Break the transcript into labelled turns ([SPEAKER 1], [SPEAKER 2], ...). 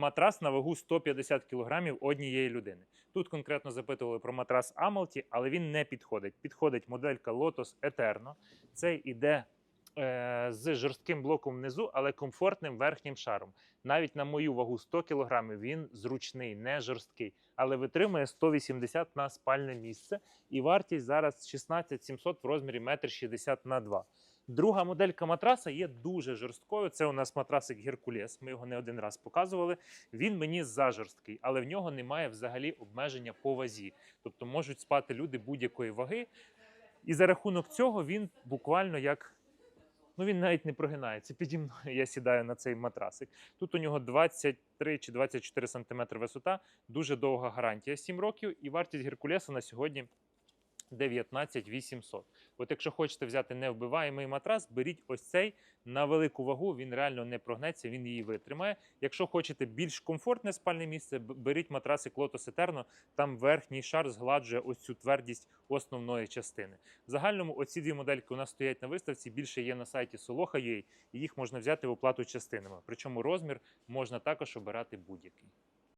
[SPEAKER 1] Матрас на вагу 150 кг однієї людини. Тут конкретно запитували про матрас Амалті, але він не підходить. Підходить моделька Lotus Eterno. Цей іде е, з жорстким блоком внизу, але комфортним верхнім шаром. Навіть на мою вагу 100 кг він зручний, не жорсткий, але витримує 180 на спальне місце. І вартість зараз 16 700 в розмірі 1,60 на 2. Друга моделька матраса є дуже жорсткою. Це у нас матрасик Геркулес. Ми його не один раз показували. Він мені зажорсткий, але в нього немає взагалі обмеження по вазі. Тобто можуть спати люди будь-якої ваги. І за рахунок цього він буквально як. Ну, він навіть не прогинається. Піді мною я сідаю на цей матрасик. Тут у нього 23 чи 24 см висота, дуже довга гарантія 7 років, і вартість Геркулеса на сьогодні 19 800. От якщо хочете взяти невбиваємий матрас, беріть ось цей на велику вагу, він реально не прогнеться, він її витримає. Якщо хочете більш комфортне спальне місце, беріть матрасик Lotus Eterno, там верхній шар згладжує ось цю твердість основної частини. В загальному оці дві модельки у нас стоять на виставці, більше є на сайті Soloha.ua, і їх можна взяти в оплату частинами. Причому розмір можна також обирати будь-який.